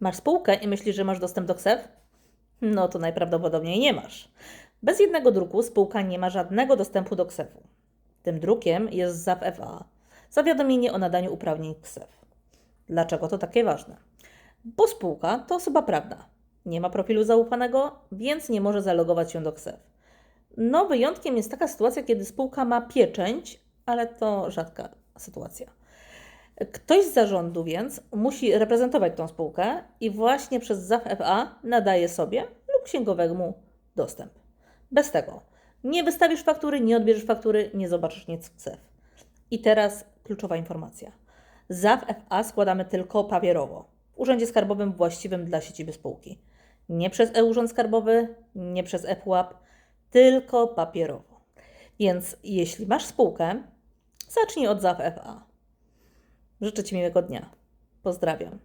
Masz spółkę i myślisz, że masz dostęp do KSEF? No to najprawdopodobniej nie masz. Bez jednego druku spółka nie ma żadnego dostępu do KSEF-u. Tym drukiem jest ZAW FA, zawiadomienie o nadaniu uprawnień KSEF. Dlaczego to takie ważne? Bo spółka to osoba prawna. Nie ma profilu zaufanego, więc nie może zalogować się do KSEF. No, wyjątkiem jest taka sytuacja, kiedy spółka ma pieczęć, ale to rzadka sytuacja. Ktoś z zarządu więc musi reprezentować tą spółkę i właśnie przez ZAW FA nadaje sobie lub księgowemu dostęp. Bez tego nie wystawisz faktury, nie odbierzesz faktury, nie zobaczysz nic w KSEF. I teraz kluczowa informacja. ZAW FA składamy tylko papierowo w Urzędzie Skarbowym właściwym dla siedziby spółki. Nie przez e-Urząd Skarbowy, nie przez ePUAP, tylko papierowo. Więc jeśli masz spółkę, zacznij od ZAW FA. Życzę Ci miłego dnia. Pozdrawiam.